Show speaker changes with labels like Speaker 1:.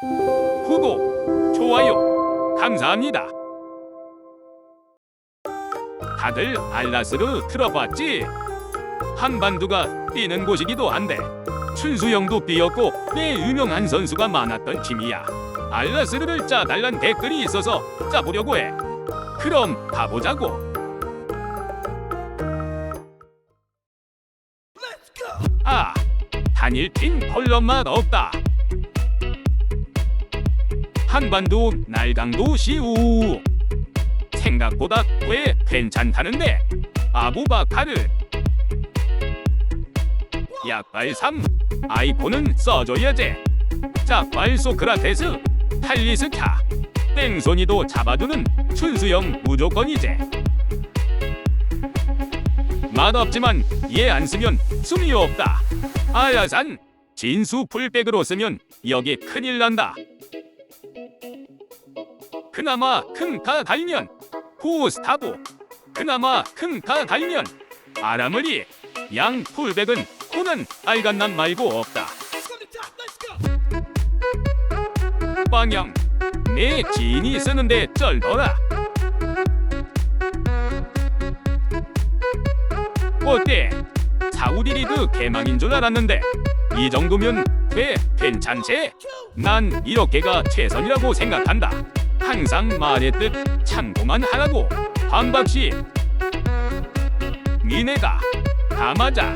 Speaker 1: 구독, 좋아요, 감사합니다. 다들 알라스를 들어봤지? 한반도가 뛰는 곳이기도 한데 춘수영도 뛰었고 꽤 유명한 선수가 많았던 팀이야. 알라스를 짜달란 댓글이 있어서 짜보려고 해. 그럼 가보자고. 아, 단일팀 컬러만 없다. 한반도 날강도 시우. 생각보다 꽤 괜찮다는데 아부바카르. 약발 3 아이콘은 써줘야지 짝발 소크라테스 탈리스카. 땡손이도 잡아두는 춘수형 무조건이지 맛없지만 얘 안 쓰면 숨이 없다. 아야산 진수 풀백으로 쓰면 여기 큰일 난다 그나마 큰카 달면. 후스타브 그나마 큰카 달면. 아라무리 양 풀백은 코는 알간난 말고 없다. 방향. 내 지인이 쓰는데 쩔더라. 어때? 사우디 리그 개망인 줄 알았는데 이 정도면 꽤 괜찮지? 난 이렇게가 최선이라고 생각한다 항상 말했듯 참고만 하라고. 반박시 니네가 다 맞아